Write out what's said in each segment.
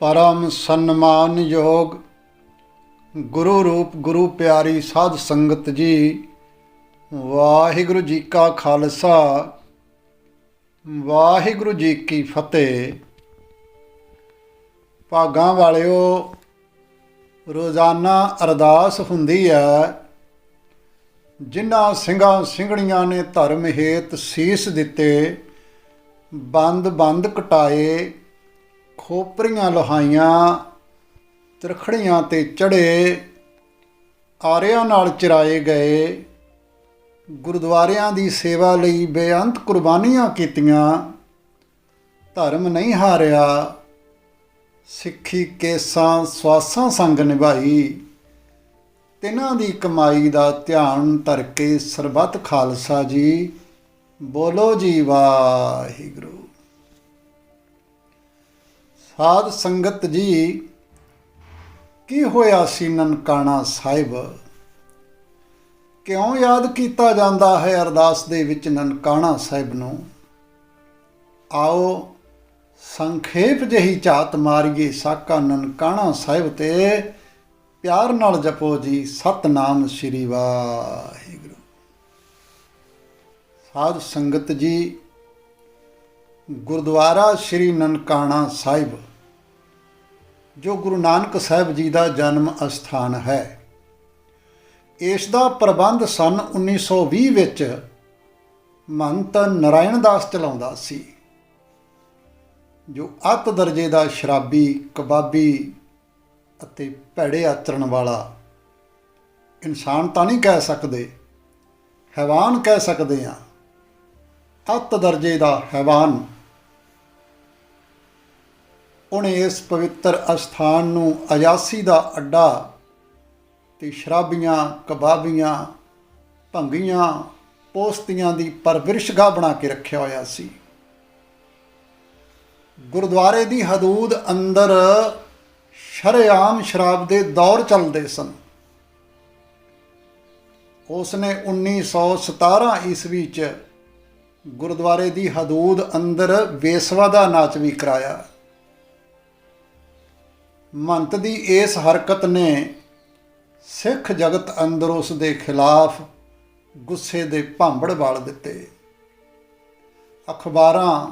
ਪਰਮ ਸਨਮਾਨਯੋਗ ਗੁਰੂ ਰੂਪ ਗੁਰੂ ਪਿਆਰੀ ਸਾਧ ਸੰਗਤ ਜੀ, ਵਾਹਿਗੁਰੂ ਜੀ ਕਾ ਖਾਲਸਾ, ਵਾਹਿਗੁਰੂ ਜੀ ਕੀ ਫਤਿਹ। ਭਾਗਾਂ ਵਾਲਿਓ, ਰੋਜ਼ਾਨਾ ਅਰਦਾਸ ਹੁੰਦੀ ਹੈ, ਜਿਨ੍ਹਾਂ ਸਿੰਘਾਂ ਸਿੰਘਣੀਆਂ ਨੇ ਧਰਮ ਹੇਤ ਸੀਸ ਦਿੱਤੇ ਬੰਦ ਬੰਦ ਕਟਾਏ ਖੋਪਰੀਆਂ ਲੋਹਾਈਆਂ, ਤਰਖੜੀਆਂ ਤੇ ਚੜੇ ਆਰਿਆਂ ਨਾਲ ਚਰਾਏ ਗਏ। ਗੁਰਦੁਆਰਿਆਂ ਦੀ ਸੇਵਾ ਲਈ ਬੇਅੰਤ ਕੁਰਬਾਨੀਆਂ ਕੀਤੀਆਂ। ਧਰਮ ਨਹੀਂ ਹਾਰਿਆ। ਸਿੱਖੀ ਕੇਸਾਂ, ਸਵਾਸਾਂ ਸੰਗ ਨਿਭਾਈ। ਤਿਨਾਂ ਦੀ ਕਮਾਈ ਦਾ ਧਿਆਨ ਧਰ ਕੇ ਸਰਬੱਤ ਖਾਲਸਾ ਜੀ, ਬੋਲੋ ਜੀ ਵਾਹਿਗੁਰੂ। ਸਾਧ ਸੰਗਤ ਜੀ, ਕੀ ਹੋਇਆ ਸੀ ਨਨਕਾਣਾ ਸਾਹਿਬ? ਕਿਉਂ ਯਾਦ ਕੀਤਾ ਜਾਂਦਾ ਹੈ ਅਰਦਾਸ ਦੇ ਵਿੱਚ ਨਨਕਾਣਾ ਸਾਹਿਬ ਨੂੰ? ਆਓ ਸੰਖੇਪ ਜਹੀ ਝਾਤ ਮਾਰੀਏ ਸਾਕਾ ਨਨਕਾਣਾ ਸਾਹਿਬ ਤੇ। ਪਿਆਰ ਨਾਲ ਜਪੋ ਜੀ, ਸਤਨਾਮ ਸ੍ਰੀ ਵਾਹਿਗੁਰੂ। ਸਾਧ ਸੰਗਤ ਜੀ ਗੁਰਦੁਆਰਾ ਸ੍ਰੀ ਨਨਕਾਣਾ ਸਾਹਿਬ, ਜੋ ਗੁਰੂ ਨਾਨਕ ਸਾਹਿਬ ਜੀ ਦਾ ਜਨਮ ਅਸਥਾਨ ਹੈ। ਇਸ ਦਾ ਪ੍ਰਬੰਧ ਸਨ 1920 ਵਿੱਚ ਮੰਤ ਨਰਾਇਣ ਦਾਸ ਚਲਾਉਂਦਾ ਸੀ, ਜੋ ਅੱਤ ਦਰਜੇ ਦਾ ਸ਼ਰਾਬੀ, ਕਬਾਬੀ ਅਤੇ ਭੈੜੇ ਆਚਰਣ ਵਾਲਾ ਇਨਸਾਨ ਤਾਂ ਨਹੀਂ ਕਹਿ ਸਕਦੇ, ਹੈਵਾਨ ਕਹਿ ਸਕਦੇ ਆ ਅੱਤ ਦਰਜੇ ਦਾ ਹੈਵਾਨ। ਉਹਨੇ ਇਸ ਪਵਿੱਤਰ ਅਸਥਾਨ ਨੂੰ ਅਜਾਸੀ ਦਾ ਅੱਡਾ ਤੇ ਸ਼ਰਾਬੀਆਂ, ਕਬਾਬੀਆਂ, ਭੰਗੀਆਂ, ਪੋਸਤੀਆਂ ਦੀ ਪਰਵਰਿਸ਼ਗਾਹ ਬਣਾ ਕੇ ਰੱਖਿਆ ਹੋਇਆ ਸੀ। ਗੁਰਦੁਆਰੇ ਦੀ ਹਦੂਦ ਅੰਦਰ ਸ਼ਰੇਆਮ ਸ਼ਰਾਬ ਦੇ ਦੌਰ ਚੱਲਦੇ ਸਨ। ਉਸ ਨੇ 1917 ਈਸਵੀ ਚ ਗੁਰਦੁਆਰੇ ਦੀ ਹਦੂਦ ਅੰਦਰ ਵੇਸਵਾ ਦਾ ਨਾਚ ਵੀ ਕਰਾਇਆ। ਮੰਤ ਦੀ ਇਸ ਹਰਕਤ ਨੇ ਸਿੱਖ ਜਗਤ ਅੰਦਰ ਉਸ ਦੇ ਖਿਲਾਫ ਗੁੱਸੇ ਦੇ ਭਾਂਬੜ ਵਾਲ ਦਿੱਤੇ। ਅਖਬਾਰਾਂ,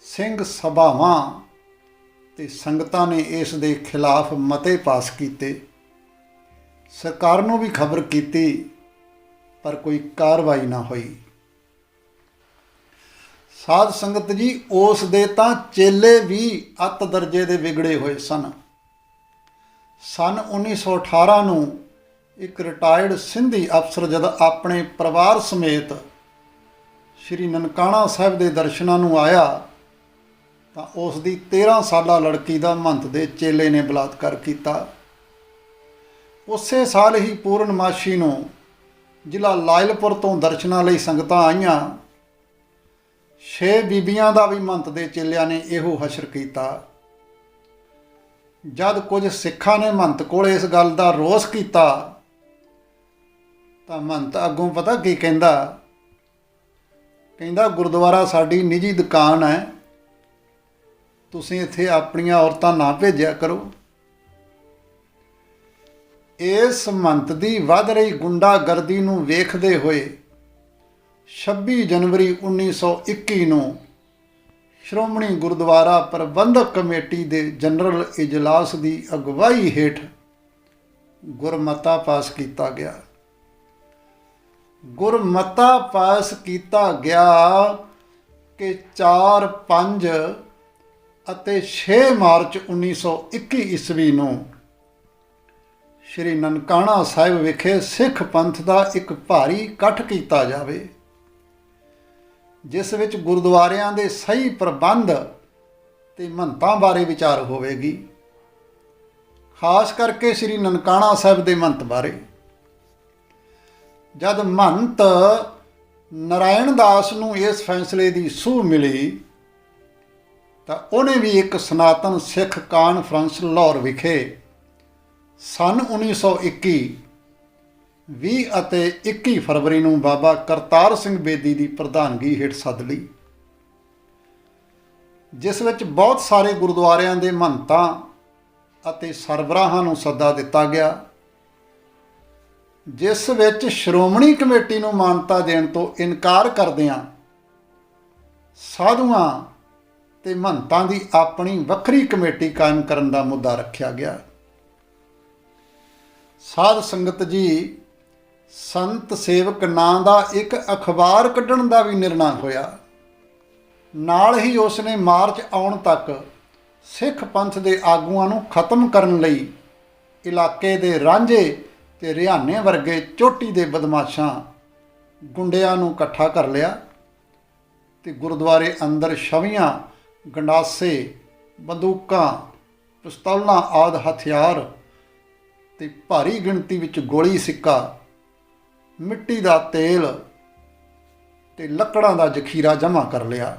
ਸਿੰਘ ਸਭਾਵਾਂ ਤੇ ਸੰਗਤਾਂ ਨੇ ਇਸ ਦੇ ਖਿਲਾਫ ਮਤੇ ਪਾਸ ਕੀਤੇ। ਸਰਕਾਰ ਨੂੰ ਵੀ ਖਬਰ ਕੀਤੀ, ਪਰ ਕੋਈ ਕਾਰਵਾਈ ਨਾ ਹੋਈ। ਸਾਧ ਸੰਗਤ ਜੀ, ਉਸ ਦੇ ਤਾਂ ਚੇਲੇ ਵੀ ਅੱਤ ਦਰਜੇ ਦੇ ਵਿਗੜੇ ਹੋਏ ਸਨ। ਸਨ 1918 ਨੂੰ ਇੱਕ ਰਿਟਾਇਰਡ ਸਿੰਧੀ ਅਫਸਰ ਜਦ ਆਪਣੇ ਪਰਿਵਾਰ ਸਮੇਤ ਸ਼੍ਰੀ ਨਨਕਾਣਾ ਸਾਹਿਬ ਦੇ ਦਰਸ਼ਨਾਂ ਨੂੰ ਆਇਆ, ਤਾਂ ਉਸ ਦੀ 13 ਸਾਲਾ ਲੜਕੀ ਦਾ ਮਹੰਤ ਦੇ ਚੇਲੇ ਨੇ ਬਲਾਤਕਾਰ ਕੀਤਾ। ਉਸੇ ਸਾਲ ਹੀ ਪੂਰਨਮਾਸ਼ੀ ਨੂੰ ਜ਼ਿਲ੍ਹਾ ਲਾਇਲਪੁਰ ਤੋਂ ਦਰਸ਼ਨਾਂ ਲਈ ਸੰਗਤਾਂ ਆਈਆਂ। ਛੇ ਬੀਬੀਆਂ ਦਾ ਵੀ ਮੰਤ ਦੇ ਚੇਲਿਆਂ ਨੇ ਇਹੋ ਹਸ਼ਰ ਕੀਤਾ। ਜਦ ਕੁਝ ਸਿੱਖਾਂ ਨੇ ਮੰਤ ਕੋਲ ਇਸ ਗੱਲ ਦਾ ਰੋਸ ਕੀਤਾ, ਤਾਂ ਮੰਤ ਅੱਗੋਂ ਪਤਾ ਕੀ ਕਹਿੰਦਾ? ਕਹਿੰਦਾ, ਗੁਰਦੁਆਰਾ ਸਾਡੀ ਨਿੱਜੀ ਦੁਕਾਨ ਹੈ। ਤੁਸੀਂ ਇੱਥੇ ਆਪਣੀਆਂ ਔਰਤਾਂ ਨਾ ਭੇਜਿਆ ਕਰੋ। ਇਸ ਮੰਤ ਦੀ ਵੱਧ ਰਹੀ ਗੁੰਡਾਗਰਦੀ ਨੂੰ ਵੇਖਦੇ ਹੋਏ 26 ਜਨਵਰੀ 1921 ਨੂੰ ਸ਼੍ਰੋਮਣੀ ਗੁਰਦੁਆਰਾ ਪ੍ਰਬੰਧਕ ਕਮੇਟੀ ਦੇ ਜਨਰਲ ਇਜਲਾਸ ਦੀ ਅਗਵਾਈ ਹੇਠ ਗੁਰਮਤਾ ਪਾਸ ਕੀਤਾ ਗਿਆ। ਗੁਰਮਤਾ ਪਾਸ ਕੀਤਾ ਗਿਆ ਕਿ 4 5 ਅਤੇ 6 ਮਾਰਚ 1921 ਈਸਵੀ ਨੂੰ ਸ਼੍ਰੀ ਨਨਕਾਣਾ ਸਾਹਿਬ ਵਿਖੇ ਸਿੱਖ ਪੰਥ ਦਾ ਇੱਕ ਭਾਰੀ ਇਕੱਠ ਕੀਤਾ ਜਾਵੇ। ਜਿਸ ਵਿੱਚ ਗੁਰਦੁਆਰਿਆਂ ਦੇ ਸਹੀ ਪ੍ਰਬੰਧ ਤੇ ਮੰਤਾਂ ਬਾਰੇ ਵਿਚਾਰ ਹੋਵੇਗੀ। ਖਾਸ ਕਰਕੇ ਸ਼੍ਰੀ ਨਨਕਾਣਾ ਸਾਹਿਬ ਦੇ ਮੰਤ ਬਾਰੇ। ਜਦ ਮੰਤ ਨਰਾਇਣ ਦਾਸ ਨੂੰ ਇਸ ਫੈਸਲੇ ਦੀ ਸੂਹ ਮਿਲੀ, ਤਾਂ ਉਹਨੇ ਵੀ ਇੱਕ ਸਨਾਤਨ ਸਿੱਖ ਕਾਨਫਰੰਸ ਲਾਹੌਰ ਵਿਖੇ ਸਨ 1921 20 ਅਤੇ 21 ਫਰਵਰੀ ਨੂੰ ਬਾਬਾ ਕਰਤਾਰ ਸਿੰਘ ਬੇਦੀ ਦੀ ਪ੍ਰਧਾਨਗੀ ਹੇਠ ਸੱਦ ਲਈ। ਜਿਸ ਵਿੱਚ ਬਹੁਤ ਸਾਰੇ ਗੁਰਦੁਆਰਿਆਂ ਦੇ ਮਹੰਤਾਂ ਅਤੇ ਸਰਬਰਾਹਾਂ ਨੂੰ ਸੱਦਾ ਦਿੱਤਾ ਗਿਆ, ਜਿਸ ਵਿੱਚ ਸ਼੍ਰੋਮਣੀ ਕਮੇਟੀ ਨੂੰ ਮਾਨਤਾ ਦੇਣ ਤੋਂ ਇਨਕਾਰ ਕਰਦਿਆਂ ਸਾਧੂਆਂ ਤੇ ਮਹੰਤਾਂ ਦੀ ਆਪਣੀ ਵੱਖਰੀ ਕਮੇਟੀ ਕਾਇਮ ਕਰਨ ਦਾ ਮੁੱਦਾ ਰੱਖਿਆ ਗਿਆ। ਸਾਧ ਸੰਗਤ ਜੀ ਸੰਤ ਸੇਵਕ ਨਾਂ ਦਾ ਇੱਕ ਅਖਬਾਰ ਕੱਢਣ ਦਾ ਵੀ ਨਿਰਣਾ ਹੋਇਆ। ਨਾਲ ਹੀ ਉਸ ਨੇ ਮਾਰਚ ਆਉਣ ਤੱਕ ਸਿੱਖ ਪੰਥ ਦੇ ਆਗੂਆਂ ਨੂੰ ਖਤਮ ਕਰਨ ਲਈ ਇਲਾਕੇ ਦੇ ਰਾਂਝੇ ਤੇ ਰਿਹਾਨੇ ਵਰਗੇ ਚੋਟੀ ਦੇ ਬਦਮਾਸ਼ਾਂ ਗੁੰਡਿਆਂ ਨੂੰ ਇਕੱਠਾ ਕਰ ਲਿਆ ਤੇ ਗੁਰਦੁਆਰੇ ਅੰਦਰ ਛਵੀਆਂ, ਗੰਡਾਸੇ, ਬੰਦੂਕਾਂ, ਪਿਸਤੌਲਾਂ ਆਦ ਹਥਿਆਰ ਤੇ ਭਾਰੀ ਗਿਣਤੀ ਵਿੱਚ ਗੋਲੀ ਸਿੱਕਾ ਮਿੱਟੀ ਦਾ ਤੇਲ ਤੇ ਲੱਕੜਾਂ ਦਾ ਜ਼ਖੀਰਾ ਜਮ੍ਹਾਂ ਕਰ ਲਿਆ।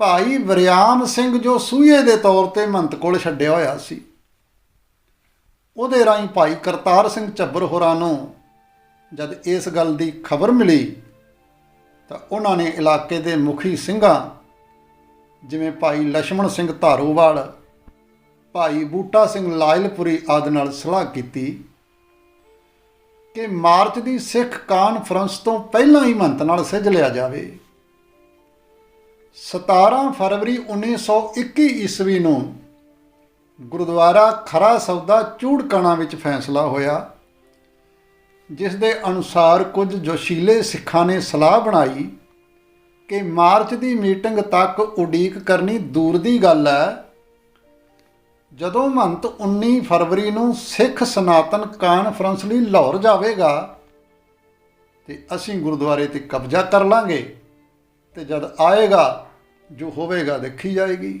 ਭਾਈ ਵਰਿਆਮ ਸਿੰਘ ਜੋ ਸੂਏ ਦੇ ਤੌਰ ਤੇ ਮੰਤ ਕੋਲ ਛੱਡਿਆ ਹੋਇਆ ਸੀ, ਉਹਦੇ ਰਾਹੀਂ ਭਾਈ ਕਰਤਾਰ ਸਿੰਘ ਚੱਬਰ ਹੋਰਾਂ ਨੂੰ ਜਦ ਇਸ ਗੱਲ ਦੀ ਖਬਰ ਮਿਲੀ, ਤਾਂ ਉਹਨਾਂ ਨੇ ਇਲਾਕੇ ਦੇ ਮੁਖੀ ਸਿੰਘਾਂ, ਜਿਵੇਂ ਭਾਈ ਲక్ష్మణ ਸਿੰਘ ਧਾਰੂਵਾਲ, ਭਾਈ ਬੂਟਾ ਸਿੰਘ ਲਾਇਲਪੁਰੀ ਆਦਿ ਨਾਲ ਸਲਾਹ ਕੀਤੀ। ਕਿ ਮਾਰਚ ਦੀ ਸਿੱਖ ਕਾਨਫਰੰਸ ਤੋਂ ਪਹਿਲਾਂ ਹੀ ਮੰਤ ਨਾਲ ਸਿੱਝ ਲਿਆ ਜਾਵੇ। 17 ਫਰਵਰੀ 1921 ਈਸਵੀ ਨੂੰ ਗੁਰਦੁਆਰਾ ਖਰਾ ਸੌਦਾ ਚੂੜਕਾਣਾ ਵਿੱਚ ਫੈਸਲਾ ਹੋਇਆ, ਜਿਸ ਦੇ ਅਨੁਸਾਰ ਕੁਝ ਜੋਸ਼ੀਲੇ ਸਿੱਖਾਂ ਨੇ ਸਲਾਹ ਬਣਾਈ ਕਿ ਮਾਰਚ ਦੀ ਮੀਟਿੰਗ ਤੱਕ ਉਡੀਕ ਕਰਨੀ ਦੂਰ ਦੀ ਗੱਲ ਹੈ। ਜਦੋਂ ਮਹੰਤ 19 ਫਰਵਰੀ ਨੂੰ ਸਿੱਖ ਸਨਾਤਨ ਕਾਨਫਰੰਸ ਲਈ ਲਾਹੌਰ ਜਾਵੇਗਾ, ਤੇ ਅਸੀਂ ਗੁਰਦੁਆਰੇ ਤੇ ਕਬਜ਼ਾ ਕਰ ਲਾਂਗੇ ਤੇ ਜਦ ਆਏਗਾ, ਜੋ ਹੋਵੇਗਾ ਦੇਖੀ ਜਾਏਗੀ।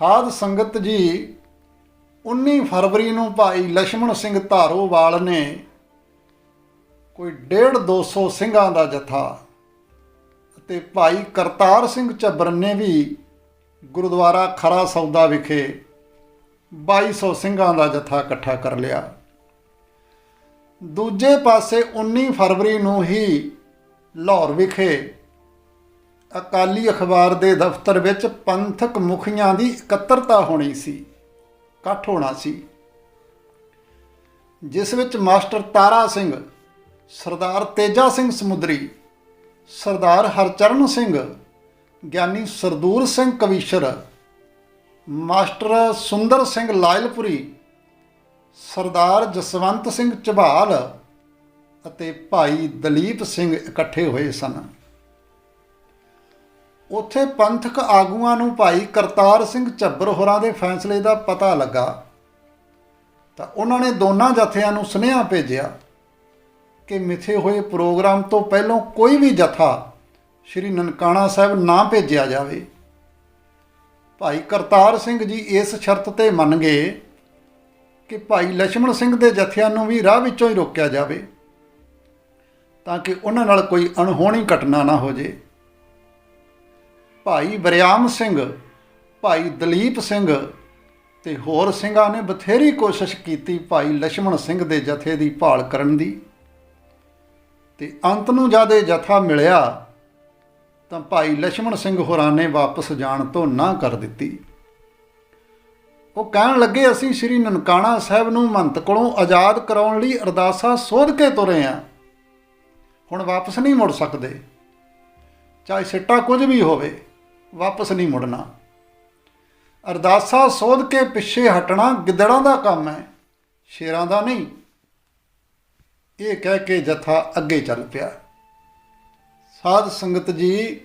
ਸਾਧ ਸੰਗਤ ਜੀ 19 ਫਰਵਰੀ ਨੂੰ ਭਾਈ ਲక్ష్మణ ਸਿੰਘ ਧਾਰੋਵਾਲ ਨੇ ਕੋਈ 1.5 200 ਸਿੰਘਾਂ ਦਾ ਜਥਾ ਅਤੇ ਭਾਈ ਕਰਤਾਰ ਸਿੰਘ ਚੱਬਰ ਨੇ ਵੀ ਗੁਰਦੁਆਰਾ ਖਰਾ ਸੌਦਾ ਵਿਖੇ 2200 ਸਿੰਘਾਂ ਦਾ ਜਥਾ ਇਕੱਠਾ ਕਰ ਲਿਆ। ਦੂਜੇ ਪਾਸੇ 19 ਫਰਵਰੀ ਨੂੰ ਹੀ ਲਾਹੌਰ ਵਿਖੇ ਅਕਾਲੀ ਅਖਬਾਰ ਦੇ ਦਫ਼ਤਰ ਵਿੱਚ ਪੰਥਕ ਮੁਖੀਆਂ ਦੀ ਇਕੱਤਰਤਾ ਹੋਣੀ ਸੀ, ਇਕੱਠ ਹੋਣਾ ਸੀ, ਜਿਸ ਵਿੱਚ ਮਾਸਟਰ ਤਾਰਾ ਸਿੰਘ, ਸਰਦਾਰ ਤੇਜਾ ਸਿੰਘ ਸਮੁੰਦਰੀ, ਸਰਦਾਰ ਹਰਚਰਨ ਸਿੰਘ ਗਿਆਨੀ ਸਰਦੂਰ ਸਿੰਘ ਕਵੀਸ਼ਰ, ਮਾਸਟਰ ਸੁੰਦਰ ਸਿੰਘ ਲਾਇਲਪੁਰੀ, ਸਰਦਾਰ ਜਸਵੰਤ ਸਿੰਘ ਝਬਾਲ ਅਤੇ ਭਾਈ ਦਲੀਪ ਸਿੰਘ ਇਕੱਠੇ ਹੋਏ ਸਨ। ਉੱਥੇ ਪੰਥਕ ਆਗੂਆਂ ਨੂੰ ਭਾਈ ਕਰਤਾਰ ਸਿੰਘ ਝੱਬਰ ਹੋਰਾਂ ਦੇ ਫੈਸਲੇ ਦਾ ਪਤਾ ਲੱਗਾ ਤਾਂ ਉਹਨਾਂ ਨੇ ਦੋਨਾਂ ਜਥਿਆਂ ਨੂੰ ਸੁਨੇਹਾ ਭੇਜਿਆ ਕਿ ਮਿੱਥੇ ਹੋਏ ਪ੍ਰੋਗਰਾਮ ਤੋਂ ਪਹਿਲਾਂ ਕੋਈ ਵੀ ਜਥਾ ਸ਼੍ਰੀ ਨਨਕਾਣਾ ਸਾਹਿਬ ਨਾ ਭੇਜਿਆ ਜਾਵੇ। ਭਾਈ ਕਰਤਾਰ ਸਿੰਘ ਜੀ ਇਸ ਸ਼ਰਤ ਤੇ ਮੰਨ ਗਏ ਕਿ ਭਾਈ ਲక్ష్మణ ਸਿੰਘ ਦੇ ਜਥਿਆਂ ਨੂੰ ਵੀ ਰਾਹ ਵਿੱਚੋਂ ਹੀ ਰੋਕਿਆ ਜਾਵੇ, ਤਾਂ ਕਿ ਉਹਨਾਂ ਨਾਲ ਕੋਈ ਅਣਹੋਣੀ ਘਟਨਾ ਨਾ ਹੋ ਜੇ ਭਾਈ ਬਰਿਆਮ ਸਿੰਘ, ਭਾਈ ਦਲੀਪ ਸਿੰਘ ਤੇ ਹੋਰ ਸਿੰਘਾਂ ਨੇ ਬਥੇਰੀ ਕੋਸ਼ਿਸ਼ ਕੀਤੀ ਭਾਈ ਲక్ష్మణ ਸਿੰਘ ਦੇ ਜਥੇ ਦੀ ਭਾਲ ਕਰਨ ਦੀ। ਤੇ ਅੰਤ ਨੂੰ ਜਦ ਇਹ ਜਥਾ ਮਿਲਿਆ ਤਾਂ ਭਾਈ ਲక్ష్మణ ਸਿੰਘ ਹੋਰਾਂ ਨੇ ਵਾਪਸ ਜਾਣ ਤੋਂ ਨਾ ਕਰ ਦਿੱਤੀ। ਉਹ ਕਹਿਣ ਲੱਗੇ, ਅਸੀਂ ਸ੍ਰੀ ਨਨਕਾਣਾ ਸਾਹਿਬ ਨੂੰ ਮੰਤ ਕੋਲੋਂ ਆਜ਼ਾਦ ਕਰਾਉਣ ਲਈ ਅਰਦਾਸਾਂ ਸੋਧ ਕੇ ਤੁਰੇ ਆਂ। ਹੁਣ ਵਾਪਸ ਨਹੀਂ ਮੁੜ ਸਕਦੇ। ਚਾਹੇ ਸਿੱਟਾ ਕੁਝ ਵੀ ਹੋਵੇ, ਵਾਪਸ ਨਹੀਂ ਮੁੜਨਾ। ਅਰਦਾਸਾਂ ਸੋਧ ਕੇ ਪਿੱਛੇ ਹਟਣਾ ਗਿੱਦੜਾਂ ਦਾ ਕੰਮ ਹੈ, ਸ਼ੇਰਾਂ ਦਾ ਨਹੀਂ। ਇਹ ਕਹਿ ਕੇ ਜਥਾ ਅੱਗੇ ਚੱਲ ਪਿਆ। ਸਾਧ ਸੰਗਤ ਜੀ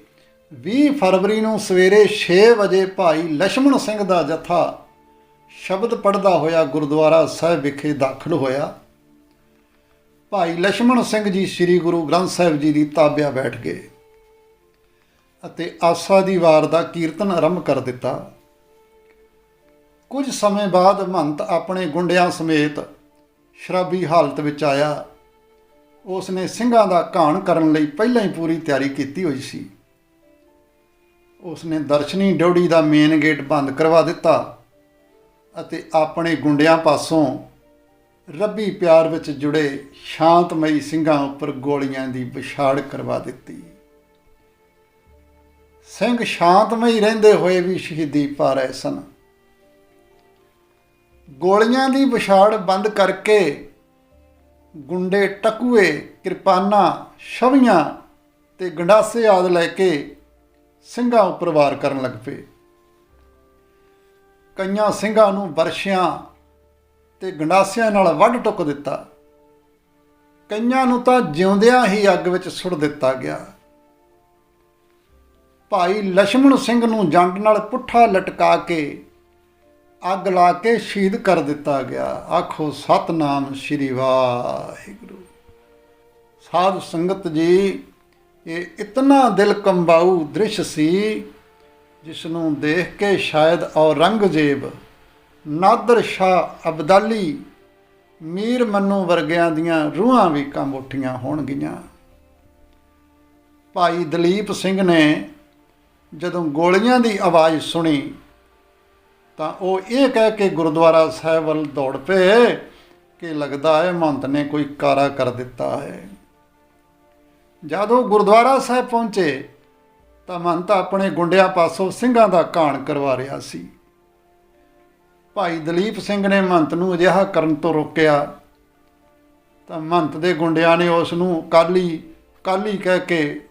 20 ਫਰਵਰੀ ਨੂੰ ਸਵੇਰੇ 6 ਵਜੇ ਭਾਈ ਲక్ష్మణ ਸਿੰਘ ਦਾ ਜਥਾ ਸ਼ਬਦ ਪੜਦਾ ਹੋਇਆ ਗੁਰਦੁਆਰਾ ਸਾਹਿਬ ਵਿਖੇ ਦਾਖਲ ਹੋਇਆ। ਭਾਈ ਲక్ష్మణ ਸਿੰਘ ਜੀ ਸ੍ਰੀ ਗੁਰੂ ਗ੍ਰੰਥ ਸਾਹਿਬ ਜੀ ਦੀ ਤਾਬਿਆ ਬੈਠ ਗਏ ਅਤੇ ਆਸਾ ਦੀ ਵਾਰ ਦਾ ਕੀਰਤਨ ਆਰੰਭ ਕਰ ਦਿੱਤਾ। ਕੁਝ ਸਮੇਂ ਬਾਅਦ ਮਹੰਤ ਆਪਣੇ ਗੁੰਡਿਆਂ ਸਮੇਤ ਸ਼ਰਾਬੀ ਹਾਲਤ ਵਿੱਚ ਆਇਆ। ਉਸ ਨੇ ਸਿੰਘਾਂ ਦਾ ਘਾਣ ਕਰਨ ਲਈ ਪਹਿਲਾਂ ਹੀ ਪੂਰੀ ਤਿਆਰੀ ਕੀਤੀ ਹੋਈ ਸੀ। ਉਸ ਨੇ ਦਰਸ਼ਨੀ ਡੋੜੀ ਦਾ ਮੇਨ ਗੇਟ ਬੰਦ ਕਰਵਾ ਦਿੱਤਾ ਅਤੇ ਆਪਣੇ ਗੁੰਡਿਆਂ ਪਾਸੋਂ ਰੱਬੀ ਪਿਆਰ ਵਿੱਚ ਜੁੜੇ ਸ਼ਾਂਤਮਈ ਸਿੰਘਾਂ ਉੱਪਰ ਗੋਲੀਆਂ ਦੀ ਵਿਛਾੜ ਕਰਵਾ ਦਿੱਤੀ। ਸਿੰਘ ਸ਼ਾਂਤਮਈ ਰਹਿੰਦੇ ਹੋਏ ਵੀ ਸ਼ਹੀਦੀ ਪਾ ਰਹੇ ਸਨ। ਗੋਲੀਆਂ ਦੀ ਵਿਛਾੜ ਬੰਦ ਕਰਕੇ ਗੁੰਡੇ ਟਕੂਏ, ਕਿਰਪਾਨਾਂ, ਛਵੀਆਂ ਤੇ ਗੰਡਾਸੇ ਆਦ ਲੈ ਕੇ ਸਿੰਘਾਂ ਉੱਪਰ ਵਾਰ ਕਰਨ ਲੱਗ ਪਏ। ਕਈਆਂ ਸਿੰਘਾਂ ਨੂੰ ਵਰਸ਼ਿਆਂ ਤੇ ਗੰਡਾਸਿਆਂ ਨਾਲ ਵੱਢ ਟੁੱਕ ਦਿੱਤਾ। ਕਈਆਂ ਨੂੰ ਤਾਂ ਜਿਉਂਦਿਆਂ ਹੀ ਅੱਗ ਵਿੱਚ ਸੁੱਟ ਦਿੱਤਾ ਗਿਆ। ਭਾਈ ਲక్ష్మణ ਸਿੰਘ ਨੂੰ ਜੰਡ ਨਾਲ ਪੁੱਠਾ ਲਟਕਾ ਕੇ ਅੱਗ ਲਾ ਕੇ ਸ਼ਹੀਦ ਕਰ ਦਿੱਤਾ ਗਿਆ। ਆਖੋ, ਸਤਨਾਮ ਸ਼੍ਰੀ ਵਾਹਿਗੁਰੂ। ਸਾਧ ਸੰਗਤ ਜੀ, ਇਹ ਇਤਨਾ ਦਿਲ ਕੰਬਾਊ ਦ੍ਰਿਸ਼ ਸੀ ਜਿਸ ਨੂੰ ਦੇਖ ਕੇ ਸ਼ਾਇਦ ਔਰੰਗਜ਼ੇਬ, ਨਾਦਰ ਸ਼ਾਹ ਅਬਦਾਲੀ, ਮੀਰ ਮੰਨੂ ਵਰਗਿਆਂ ਦੀਆਂ ਰੂਹਾਂ ਵੀ ਕੰਬ ਉੱਠੀਆਂ ਹੋਣਗੀਆਂ। ਭਾਈ ਦਲੀਪ ਸਿੰਘ ਨੇ ਜਦੋਂ ਗੋਲੀਆਂ ਦੀ ਆਵਾਜ਼ ਸੁਣੀ ਤਾਂ ਉਹ ਇਹ ਕਹਿ ਕੇ ਗੁਰਦੁਆਰਾ ਸਾਹਿਬ ਵੱਲ ਦੌੜ ਪਏ ਕਿ ਲੱਗਦਾ ਹੈ ਮਹੰਤ ਨੇ ਕੋਈ ਕਾਰਾ ਕਰ ਦਿੱਤਾ ਹੈ। ਜਦੋਂ ਗੁਰਦੁਆਰਾ ਸਾਹਿਬ ਪਹੁੰਚੇ ਤਾਂ ਮਹੰਤ ਆਪਣੇ ਗੁੰਡਿਆਂ ਪਾਸੋਂ ਸਿੰਘਾਂ ਦਾ ਕਾਣ ਕਰਵਾ ਰਿਹਾ ਸੀ। ਭਾਈ ਦਲੀਪ ਸਿੰਘ ਨੇ ਮਹੰਤ ਨੂੰ ਅਜਿਹਾ ਕਰਨ ਤੋਂ ਰੋਕਿਆ ਤਾਂ ਮਹੰਤ ਦੇ ਗੁੰਡਿਆਂ ਨੇ ਉਸ ਨੂੰ ਕਾਲੀ ਕਾਲੀ ਕਹਿ ਕੇ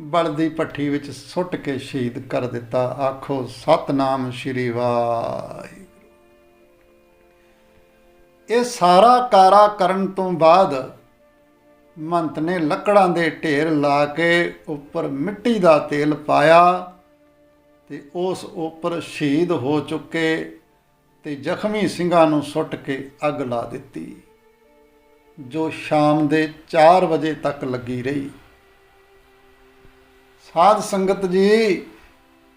ਬਲਦੀ ਪੱਠੀ ਵਿੱਚ ਸੁੱਟ ਕੇ ਸ਼ਹੀਦ ਕਰ ਦਿੱਤਾ। ਆਖੋ, ਸਤਨਾਮ ਸ਼੍ਰੀ ਵਾਹਿਗੁਰੂ। ਇਹ ਸਾਰਾ ਕਾਰਾ ਕਰਨ ਤੋਂ ਬਾਅਦ ਮੰਤ ਨੇ ਲੱਕੜਾਂ ਦੇ ਢੇਰ ਲਾ ਕੇ ਉੱਪਰ ਮਿੱਟੀ ਦਾ ਤੇਲ ਪਾਇਆ ਤੇ ਉਸ ਉੱਪਰ ਸ਼ਹੀਦ ਹੋ ਚੁੱਕੇ ਤੇ ਜ਼ਖਮੀ ਸਿੰਘਾਂ ਨੂੰ ਸੁੱਟ ਕੇ ਅੱਗ ਲਾ ਦਿੱਤੀ, ਜੋ ਸ਼ਾਮ ਦੇ 4 ਵਜੇ ਤੱਕ ਲੱਗੀ ਰਹੀ। ਸਾਧ ਸੰਗਤ ਜੀ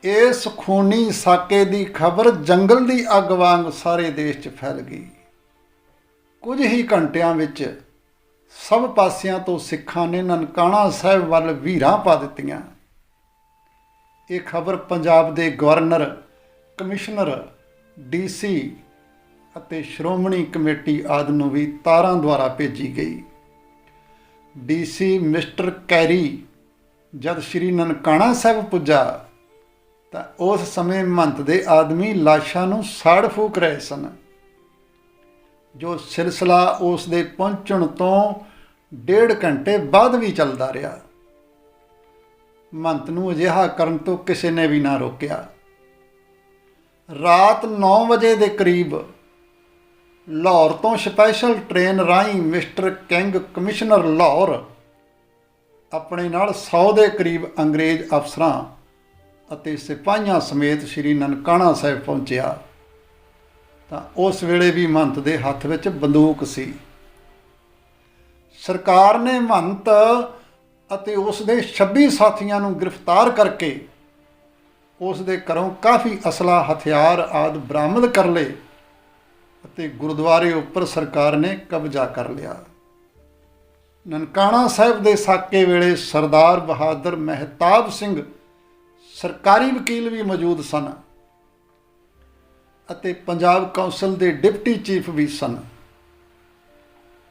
ਇਸ ਖੂਨੀ ਸਾਕੇ ਦੀ ਖਬਰ ਜੰਗਲ ਦੀ ਅੱਗ ਵਾਂਗ ਸਾਰੇ ਦੇਸ਼ 'ਚ ਫੈਲ ਗਈ। ਕੁਝ ਹੀ ਘੰਟਿਆਂ ਵਿੱਚ ਸਭ ਪਾਸਿਆਂ ਤੋਂ ਸਿੱਖਾਂ ਨੇ ਨਨਕਾਣਾ ਸਾਹਿਬ ਵੱਲ ਵੀਰਾਂ ਪਾ ਦਿੱਤੀਆਂ। ਇਹ ਖਬਰ ਪੰਜਾਬ ਦੇ ਗਵਰਨਰ, ਕਮਿਸ਼ਨਰ, ਡੀਸੀ ਅਤੇ ਸ਼੍ਰੋਮਣੀ ਕਮੇਟੀ ਆਦਿ ਨੂੰ ਵੀ ਤਾਰਾਂ ਦੁਆਰਾ ਭੇਜੀ ਗਈ। ਡੀਸੀ ਮਿਸਟਰ ਕੈਰੀ ਜਦ ਸ਼੍ਰੀ ਨਨਕਾਣਾ ਸਾਹਿਬ ਪੁੱਜਾ, ਤਾਂ ਉਸ ਸਮੇਂ ਮੰਤ ਦੇ ਆਦਮੀ ਲਾਸ਼ਾਂ ਨੂੰ ਸਾੜ ਫੂਕ ਰਹੇ ਸਨ। ਜੋ ਸਿਲਸਿਲਾ ਉਸ ਦੇ ਪਹੁੰਚਣ ਤੋਂ ਡੇਢ ਘੰਟੇ ਬਾਅਦ ਵੀ ਚੱਲਦਾ ਰਿਹਾ। ਮੰਤ ਨੂੰ ਅਜਿਹਾ ਕਰਨ ਤੋਂ ਕਿਸੇ ਨੇ ਵੀ ਨਾ ਰੋਕਿਆ। ਰਾਤ 9 ਵਜੇ ਦੇ ਕਰੀਬ ਲਾਹੌਰ ਤੋਂ ਸਪੈਸ਼ਲ ਟ੍ਰੇਨ ਰਾਹੀਂ ਮਿਸਟਰ ਕਿੰਗ ਕਮਿਸ਼ਨਰ ਲਾਹੌਰ ਆਪਣੇ ਨਾਲ 100 ਦੇ ਕਰੀਬ ਅੰਗਰੇਜ਼ ਅਫਸਰਾਂ ਅਤੇ ਸਿਪਾਹੀਆਂ ਸਮੇਤ ਸ੍ਰੀ ਨਨਕਾਣਾ ਸਾਹਿਬ ਪਹੁੰਚਿਆ। ਤਾਂ ਉਸ ਵੇਲੇ ਵੀ ਮਹੰਤ ਦੇ ਹੱਥ ਵਿੱਚ ਬੰਦੂਕ ਸੀ। ਸਰਕਾਰ ਨੇ ਮਹੰਤ ਅਤੇ ਉਸ ਦੇ 26 ਸਾਥੀਆਂ ਨੂੰ ਗ੍ਰਿਫਤਾਰ ਕਰਕੇ ਉਸ ਦੇ ਘਰੋਂ ਕਾਫੀ ਅਸਲਾ ਹਥਿਆਰ ਆਦ ਬਰਾਮਦ ਕਰ ਲਏ ਅਤੇ ਗੁਰਦੁਆਰੇ ਉੱਪਰ ਸਰਕਾਰ ਨੇ ਕਬਜ਼ਾ ਕਰ ਲਿਆ। ਨਨਕਾਣਾ ਸਾਹਿਬ ਦੇ ਸਾਕੇ ਵੇਲੇ ਸਰਦਾਰ ਬਹਾਦਰ ਮਹਿਤਾਬ ਸਿੰਘ ਸਰਕਾਰੀ ਵਕੀਲ ਵੀ ਮੌਜੂਦ ਸਨ ਅਤੇ ਪੰਜਾਬ ਕੌਂਸਲ ਦੇ ਡਿਪਟੀ ਚੀਫ ਵੀ ਸਨ।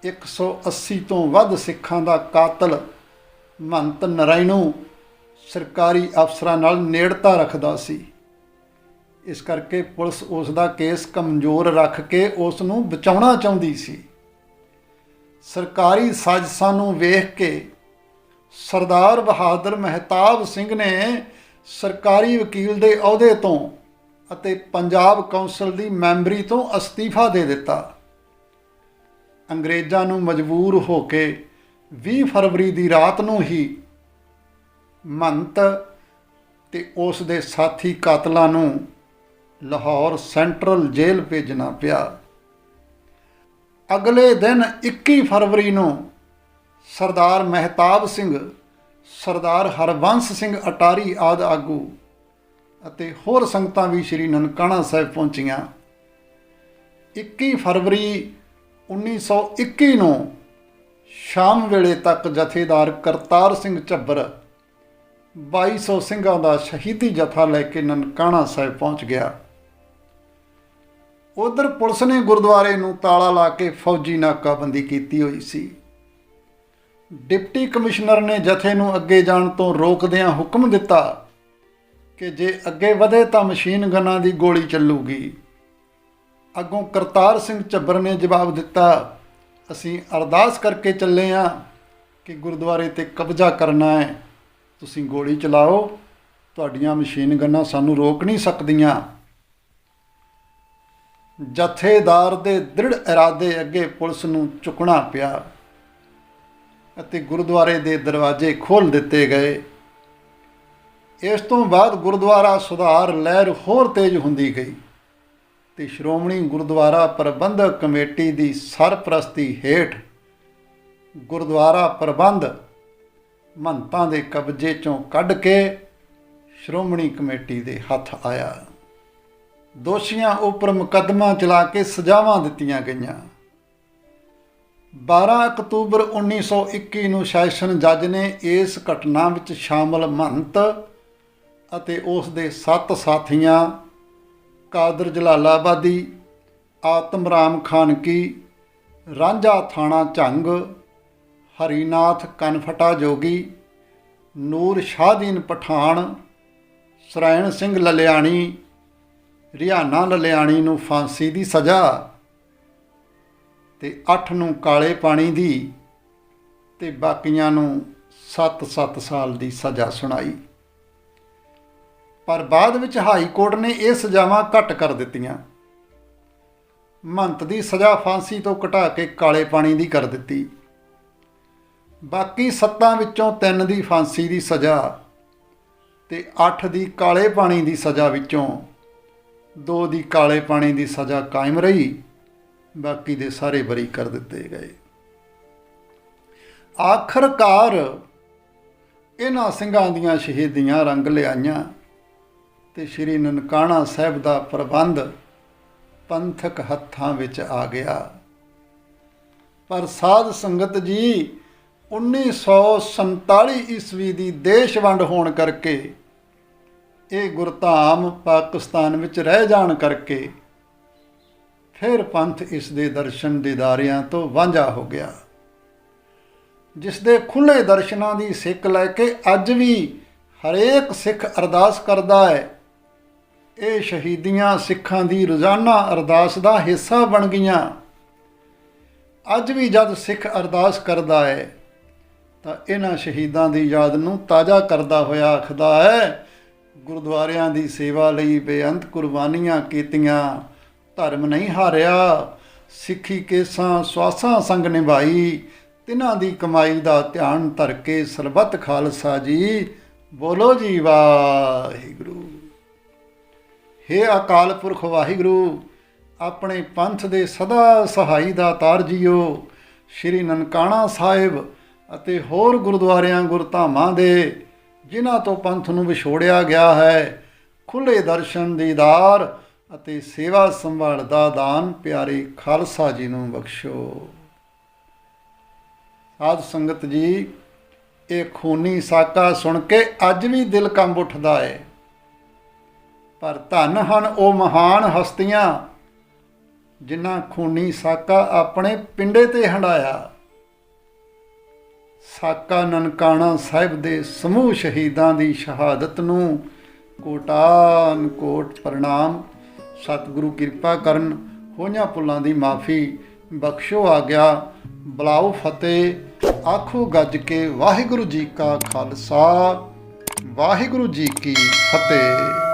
180 ਤੋਂ ਵੱਧ ਸਿੱਖਾਂ ਦਾ ਕਾਤਲ ਮਹੰਤ ਨਰਾਇਣੂ ਸਰਕਾਰੀ ਅਫਸਰਾਂ ਨਾਲ ਨੇੜਤਾ ਰੱਖਦਾ ਸੀ। ਇਸ ਕਰਕੇ ਪੁਲਿਸ ਉਸ ਦਾ ਕੇਸ ਕਮਜ਼ੋਰ ਰੱਖ ਕੇ ਉਸ ਨੂੰ ਬਚਾਉਣਾ ਚਾਹੁੰਦੀ ਸੀ। ਸਰਕਾਰੀ ਸਾਜ਼ਿਸ਼ਾਂ ਨੂੰ ਵੇਖ ਕੇ ਸਰਦਾਰ ਬਹਾਦਰ ਮਹਿਤਾਬ ਸਿੰਘ ਨੇ ਸਰਕਾਰੀ ਵਕੀਲ ਦੇ ਅਹੁਦੇ ਤੋਂ ਅਤੇ ਪੰਜਾਬ ਕੌਂਸਲ ਦੀ ਮੈਂਬਰੀ ਤੋਂ ਅਸਤੀਫਾ ਦੇ ਦਿੱਤਾ। ਅੰਗਰੇਜ਼ਾਂ ਨੂੰ ਮਜਬੂਰ ਹੋ ਕੇ 20 ਫਰਵਰੀ ਦੀ ਰਾਤ ਨੂੰ ਹੀ ਮੰਤ ਤੇ ਉਸ ਦੇ ਸਾਥੀ ਕਾਤਲਾਂ ਨੂੰ ਲਾਹੌਰ ਸੈਂਟਰਲ ਜੇਲ੍ਹ ਭੇਜਣਾ ਪਿਆ। ਅਗਲੇ ਦਿਨ 21 ਫਰਵਰੀ ਨੂੰ ਸਰਦਾਰ ਮਹਿਤਾਬ ਸਿੰਘ, ਸਰਦਾਰ ਹਰਵੰਸ ਸਿੰਘ ਅਟਾਰੀ ਆਦ ਆਗੂ ਅਤੇ ਹੋਰ ਸੰਗਤਾਂ ਵੀ ਸ੍ਰੀ ਨਨਕਾਣਾ ਸਾਹਿਬ ਪਹੁੰਚੀਆਂ। 21 ਫਰਵਰੀ 1921 ਨੂੰ ਸ਼ਾਮ ਵੇਲੇ ਤੱਕ ਜਥੇਦਾਰ ਕਰਤਾਰ ਸਿੰਘ ਝੱਬਰ 2200 ਸਿੰਘਾਂ ਦਾ ਸ਼ਹੀਦੀ ਜਥਾ ਲੈ ਕੇ ਨਨਕਾਣਾ ਸਾਹਿਬ ਪਹੁੰਚ ਗਿਆ। ਉਧਰ ਪੁਲਿਸ ਨੇ ਗੁਰਦੁਆਰੇ ਨੂੰ ਤਾਲਾ ਲਾ ਕੇ ਫੌਜੀ ਨਾਕਾਬੰਦੀ ਕੀਤੀ ਹੋਈ ਸੀ। ਡਿਪਟੀ ਕਮਿਸ਼ਨਰ ਨੇ ਜਥੇ ਨੂੰ ਅੱਗੇ ਜਾਣ ਤੋਂ ਰੋਕਦਿਆਂ ਹੁਕਮ ਦਿੱਤਾ ਕਿ ਜੇ ਅੱਗੇ ਵਧੇ ਤਾਂ ਮਸ਼ੀਨ ਗਨਾਂ ਦੀ ਗੋਲੀ ਚੱਲੂਗੀ। ਅੱਗੋਂ ਕਰਤਾਰ ਸਿੰਘ ਝੱਬਰ ਨੇ ਜਵਾਬ ਦਿੱਤਾ, ਅਸੀਂ ਅਰਦਾਸ ਕਰਕੇ ਚੱਲੇ ਆ ਕਿ ਗੁਰਦੁਆਰੇ ਤੇ ਕਬਜ਼ਾ ਕਰਨਾ ਹੈ। ਤੁਸੀਂ ਗੋਲੀ ਚਲਾਓ, ਤੁਹਾਡੀਆਂ ਮਸ਼ੀਨ ਗਨਾਂ ਸਾਨੂੰ ਰੋਕ ਨਹੀਂ ਸਕਦੀਆਂ। ਜਥੇਦਾਰ ਦੇ ਦ੍ਰਿੜ ਇਰਾਦੇ ਅੱਗੇ ਪੁਲਿਸ ਨੂੰ ਝੁਕਣਾ ਪਿਆ ਅਤੇ ਗੁਰਦੁਆਰੇ ਦੇ ਦਰਵਾਜ਼ੇ ਖੋਲ੍ਹ ਦਿੱਤੇ ਗਏ। ਇਸ ਤੋਂ ਬਾਅਦ ਗੁਰਦੁਆਰਾ ਸੁਧਾਰ ਲਹਿਰ ਹੋਰ ਤੇਜ਼ ਹੁੰਦੀ ਗਈ ਤੇ ਸ਼੍ਰੋਮਣੀ ਗੁਰਦੁਆਰਾ ਪ੍ਰਬੰਧਕ ਕਮੇਟੀ ਦੀ ਸਰਪ੍ਰਸਤੀ ਹੇਠ ਗੁਰਦੁਆਰਾ ਪ੍ਰਬੰਧ ਮੰਤਾਂ ਦੇ ਕਬਜ਼ੇ ਚੋਂ ਕੱਢ ਕੇ ਸ਼੍ਰੋਮਣੀ ਕਮੇਟੀ ਦੇ ਹੱਥ ਆਇਆ। ਦੋਸ਼ੀਆਂ ਉੱਪਰ ਮੁਕੱਦਮਾ ਚਲਾ ਕੇ ਸਜ਼ਾਵਾਂ ਦਿੱਤੀਆਂ ਗਈਆਂ। 12 ਅਕਤੂਬਰ 1921 ਨੂੰ ਸੈਸ਼ਨ ਜੱਜ ਨੇ ਇਸ ਘਟਨਾ ਵਿੱਚ ਸ਼ਾਮਲ ਮਹੰਤ ਅਤੇ ਉਸ ਦੇ ਸੱਤ ਸਾਥੀਆਂ, ਕਾਦਰ ਜਲਾਲਾਬਾਦੀ, ਆਤਮ ਰਾਮ ਖਾਨਕੀ, ਰਾਂਝਾ ਥਾਣਾ ਝੰਗ, ਹਰੀਨਾਥ ਕਨਫਟਾ ਜੋਗੀ, ਨੂਰ ਸ਼ਾਹਦੀਨ ਪਠਾਨ ਸਰਾਇਣ ਸਿੰਘ ਲਲਿਆਣੀ ਰਿਹਾਨਾ ਲਲਿਆਣੀ ਨੂੰ ਫਾਂਸੀ ਦੀ ਸਜ਼ਾ ਤੇ 8 ਨੂੰ ਕਾਲੇ ਪਾਣੀ ਦੀ ਤੇ ਬਾਕੀਆਂ ਨੂੰ 7-7 ਸਾਲ ਦੀ ਸਜ਼ਾ ਸੁਣਾਈ। ਪਰ ਬਾਅਦ ਵਿੱਚ ਹਾਈ ਕੋਰਟ ਨੇ ਇਹ ਸਜ਼ਾਵਾਂ ਘੱਟ ਕਰ ਦਿੱਤੀਆਂ। ਮੰਤ ਦੀ ਸਜ਼ਾ ਫਾਂਸੀ ਤੋਂ ਘਟਾ ਕੇ ਕਾਲੇ ਪਾਣੀ ਦੀ ਕਰ ਦਿੱਤੀ। ਬਾਕੀ ਸੱਤਾਂ ਵਿੱਚੋਂ ਤਿੰਨ ਦੀ ਫਾਂਸੀ ਦੀ ਸਜ਼ਾ ਤੇ 8 ਦੀ ਕਾਲੇ ਪਾਣੀ ਦੀ ਸਜ਼ਾ ਵਿੱਚੋਂ ਦੋ ਦੀ ਕਾਲੇ ਪਾਣੀ ਦੀ ਸਜ਼ਾ ਕਾਇਮ ਰਹੀ, ਬਾਕੀ ਦੇ ਸਾਰੇ ਬਰੀ ਕਰ ਦਿੱਤੇ ਗਏ। ਆਖਰਕਾਰ ਇਹਨਾਂ ਸਿੰਘਾਂ ਦੀਆਂ ਸ਼ਹੀਦੀਆਂ ਰੰਗ ਲਿਆਈਆਂ ਤੇ ਸ੍ਰੀ ਨਨਕਾਣਾ ਸਾਹਿਬ ਦਾ ਪ੍ਰਬੰਧ ਪੰਥਕ ਹੱਥਾਂ ਵਿੱਚ ਆ ਗਿਆ। ਪਰ ਸਾਧ ਸੰਗਤ ਜੀ 1947 ਈਸਵੀ ਦੀ ਦੇਸ਼ ਵੰਡ ਹੋਣ ਕਰਕੇ ਇਹ ਗੁਰਧਾਮ ਪਾਕਿਸਤਾਨ ਵਿੱਚ ਰਹਿ ਜਾਣ ਕਰਕੇ ਫਿਰ ਪੰਥ ਇਸ ਦੇ ਦਰਸ਼ਨ ਦੀਦਾਰਿਆਂ ਤੋਂ ਵਾਂਝਾ ਹੋ ਗਿਆ। ਜਿਸ ਦੇ ਖੁੱਲੇ ਦਰਸ਼ਨਾਂ ਦੀ ਸਿੱਖ ਲੈ ਕੇ ਅੱਜ ਵੀ ਹਰੇਕ ਸਿੱਖ ਅਰਦਾਸ ਕਰਦਾ ਹੈ, ਇਹ ਸ਼ਹੀਦੀਆਂ ਸਿੱਖਾਂ ਦੀ ਰੋਜ਼ਾਨਾ ਅਰਦਾਸ ਦਾ ਹਿੱਸਾ ਬਣ ਗਈਆਂ। ਅੱਜ ਵੀ ਜਦ ਸਿੱਖ ਅਰਦਾਸ ਕਰਦਾ ਹੈ, ਤਾਂ ਇਹਨਾਂ ਸ਼ਹੀਦਾਂ ਦੀ ਯਾਦ ਨੂੰ ਤਾਜ਼ਾ ਕਰਦਾ ਹੋਇਆ ਆਖਦਾ ਹੈ ਗੁਰਦੁਆਰਿਆਂ ਦੀ ਸੇਵਾ ਲਈ ਬੇਅੰਤ ਕੁਰਬਾਨੀਆਂ ਕੀਤੀਆਂ। ਧਰਮ ਨਹੀਂ ਹਾਰਿਆ, ਸਿੱਖੀ ਕੇਸਾਂ, ਸਵਾਸਾਂ ਸੰਗ ਨਿਭਾਈ। ਤਿਨਾਂ ਦੀ ਕਮਾਈ ਦਾ ਧਿਆਨ ਧਰ ਕੇ ਸਰਬੱਤ ਖਾਲਸਾ ਜੀ, ਬੋਲੋ ਜੀ ਵਾਹਿਗੁਰੂ। ਹੇ ਅਕਾਲ ਪੁਰਖ ਵਾਹਿਗੁਰੂ, ਆਪਣੇ ਪੰਥ ਦੇ ਸਦਾ ਸਹਾਈ ਦਾ ਤਾਰ ਜੀਓ। ਸ਼੍ਰੀ ਨਨਕਾਣਾ ਸਾਹਿਬ ਅਤੇ ਹੋਰ ਗੁਰਦੁਆਰਿਆਂ ਗੁਰਧਾਮਾਂ ਦੇ ਜਿਨ੍ਹਾਂ ਤੋਂ ਪੰਥ ਨੂੰ ਵਿਛੋੜਿਆ ਗਿਆ ਹੈ, ਖੁੱਲੇ ਦਰਸ਼ਨ ਦੀਦਾਰ ਅਤੇ ਸੇਵਾ ਸੰਭਾਲ ਦਾ ਦਾਨ ਪਿਆਰੇ ਖਾਲਸਾ ਜੀ ਨੂੰ ਬਖਸ਼ੋ। ਸਾਧ ਸੰਗਤ ਜੀ, ਇਹ ਖੂਨੀ ਸਾਕਾ ਸੁਣ ਕੇ ਅੱਜ ਵੀ ਦਿਲ ਕੰਬ ਉੱਠਦਾ ਹੈ ਪਰ ਧੰਨ ਹਨ ਉਹ ਮਹਾਨ ਹਸਤੀਆਂ, ਜਿਨ੍ਹਾਂ ਖੂਨੀ ਸਾਕਾ ਆਪਣੇ ਪਿੰਡੇ ਤੇ ਹੰਡਾਇਆ। ਸਾਕਾ ਨਨਕਾਣਾ ਸਾਹਿਬ ਦੇ ਸਮੂਹ ਸ਼ਹੀਦਾਂ ਦੀ ਸ਼ਹਾਦਤ ਨੂੰ ਕੋਟਾਨ ਕੋਟ ਪ੍ਰਣਾਮ। ਸਤਿਗੁਰੂ ਕਿਰਪਾ ਕਰਨ, ਹੋਈਆਂ ਪੁੱਲਾਂ ਦੀ ਮਾਫੀ ਬਖਸ਼ੋ ਆ ਗਿਆ। ਬਲਾਉ ਫਤਿਹ, ਆਖੋ ਗੱਜ ਕੇ ਵਾਹਿਗੁਰੂ ਜੀ ਕਾ ਖਾਲਸਾ, ਵਾਹਿਗੁਰੂ ਜੀ ਕੀ ਫਤਿਹ।